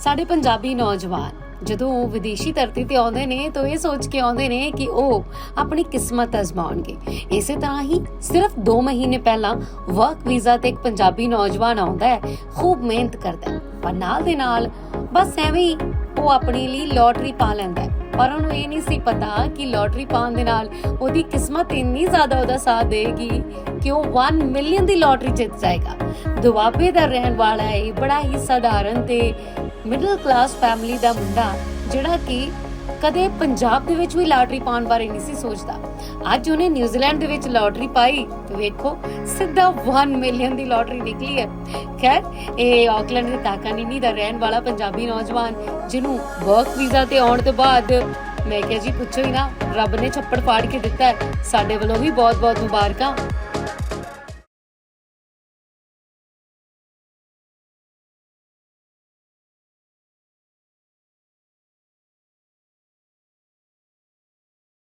ਸਾਡੇ ਪੰਜਾਬੀ ਨੌਜਵਾਨ, ਜਦੋਂ ਉਹ ਵਿਦੇਸ਼ੀ ਧਰਤੀ ਤੇ ਆਉਂਦੇ ਨੇ, ਤਾਂ ਇਹ ਸੋਚ ਕੇ ਆਉਂਦੇ ਨੇ ਕਿ ਉਹ ਆਪਣੀ ਕਿਸਮਤ ਅਜ਼ਮਾਉਣਗੇ। ਇਸੇ ਤਰ੍ਹਾਂ ਹੀ ਸਿਰਫ 2 ਮਹੀਨੇ ਪਹਿਲਾਂ ਵਰਕ ਵੀਜ਼ਾ ਤੇ ਇੱਕ ਪੰਜਾਬੀ ਨੌਜਵਾਨ ਆਉਂਦਾ ਹੈ, ਖੂਬ ਮਿਹਨਤ ਕਰਦਾ ਹੈ। ਪਰ ਨਾਲ ਦੇ ਨਾਲ ਬਸ ਐਵੇਂ ਹੀ ਉਹ ਆਪਣੇ ਲਈ ਲੋਟਰੀ ਪਾ ਲੈਂਦਾ ਹੈ। ਪਰ ਉਹਨੂੰ ਇਹ ਨਹੀਂ ਸੀ ਪਤਾ ਕਿ ਲੋਟਰੀ ਪਾਉਣ ਦੇ ਨਾਲ ਉਹਦੀ ਕਿਸਮਤ ਇੰਨੀ ਜ਼ਿਆਦਾ ਉਹਦਾ ਸਾਥ ਦੇਗੀ ਕਿ ਉਹ 1 ਮਿਲੀਅਨ ਦੀ ਲੋਟਰੀ ਜਿੱਤ ਜਾਏਗਾ। ਦੁਆਬੇ ਦਾ ਰਹਿਣ ਵਾਲਾ ਹੈ ਬੜਾ ਹੀ ਸਧਾਰਨ ਤੇ ਮਿਡਲ ਕਲਾਸ ਫੈਮਿਲੀ ਦਾ ਮੁੰਡਾ, ਜਿਹੜਾ ਕਿ ਕਦੇ ਪੰਜਾਬ ਦੇ ਵਿੱਚ ਵੀ ਲਾਟਰੀ ਪਾਉਣ ਬਾਰੇ ਨਹੀਂ ਸੀ ਸੋਚਦਾ। ਅੱਜ ਉਹਨੇ ਨਿਊਜ਼ੀਲੈਂਡ ਦੇ ਵਿੱਚ ਲਾਟਰੀ ਪਾਈ। ਤੇ ਵੇਖੋ, ਸਿੱਧਾ 1 ਮਿਲੀਅਨ ਦੀ ਲਾਟਰੀ ਨਿਕਲੀ ਹੈ। ਖੈਰ, ਇਹ ਆਕਲੈਂਡ ਦੇ ਤਾਕਾਨੀਨੀ ਦਾ ਰਹਿਣ ਵਾਲਾ ਪੰਜਾਬੀ ਨੌਜਵਾਨ, ਜਿਹਨੂੰ ਵਰਕ ਵੀਜ਼ਾ ਤੇ ਆਉਣ ਤੋਂ ਬਾਅਦ ਮੈਂ ਕਿਹਾ ਜੀ, ਪੁੱਛੋ ਹੀ ਨਾ, ਰੱਬ ਨੇ ਛੱਪੜ ਪਾੜ ਕੇ ਦਿੱਤਾ ਹੈ। ਸਾਡੇ ਵੱਲੋਂ ਵੀ ਬਹੁਤ-ਬਹੁਤ ਮੁਬਾਰਕਾਂ।